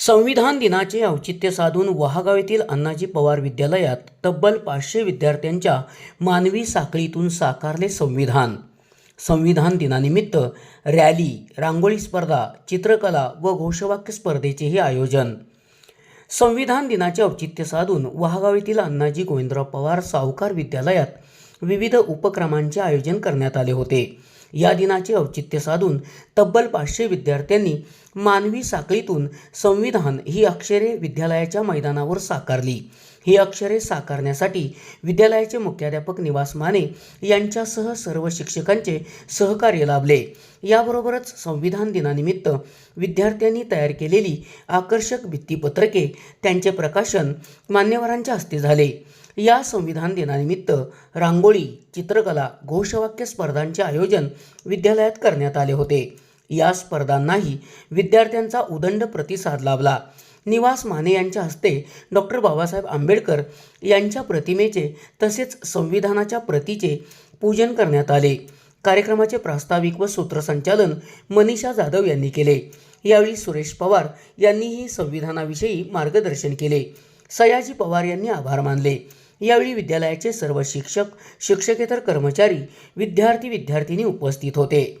संविधान दिनाचे औचित्य साधून वहागाव येथील अण्णाजी पवार विद्यालयात तब्बल पाचशे विद्यार्थ्यांच्या मानवी साखळीतून साकारले संविधान. संविधान दिनानिमित्त रॅली रांगोळी स्पर्धा चित्रकला व घोषवाक्य स्पर्धेचेही आयोजन. संविधान दिनाचे औचित्य साधून वहागाव येथील अण्णाजी गोविंदराव पवार सावकार विद्यालयात विविध उपक्रमांचे आयोजन करण्यात आले होते. या दिनाचे औचित्य साधून तब्बल पाचशे विद्यार्थ्यांनी मानवी साखळीतून संविधान ही अक्षरे विद्यालयाच्या मैदानावर साकारली. ही अक्षरे साकारण्यासाठी विद्यालयाचे मुख्याध्यापक निवास माने यांच्यासह सर्व शिक्षकांचे सहकार्य लाभले. याबरोबरच संविधान दिनानिमित्त विद्यार्थ्यांनी तयार केलेली आकर्षक भित्तीपत्रके त्यांचे प्रकाशन मान्यवरांच्या हस्ते झाले. या संविधान दिनानिमित्त रांगोळी चित्रकला घोषवाक्य स्पर्धांचे आयोजन विद्यालयात करण्यात आले होते. या स्पर्धांनाही विद्यार्थ्यांचा उदंड प्रतिसाद लाभला. निवास माने यांच्या हस्ते डॉक्टर बाबासाहेब आंबेडकर यांच्या प्रतिमेचे तसेच संविधानाच्या प्रतीचे पूजन करण्यात आले. कार्यक्रमाचे प्रास्ताविक व सूत्रसंचालन मनीषा जाधव यांनी केले. यावेळी सुरेश पवार यांनीही संविधानाविषयी मार्गदर्शन केले. सयाजी पवार यांनी आभार मानले. यावेळी विद्यालयाचे सर्व शिक्षक शिक्षकेतर कर्मचारी विद्यार्थी विद्यार्थिनी उपस्थित होते.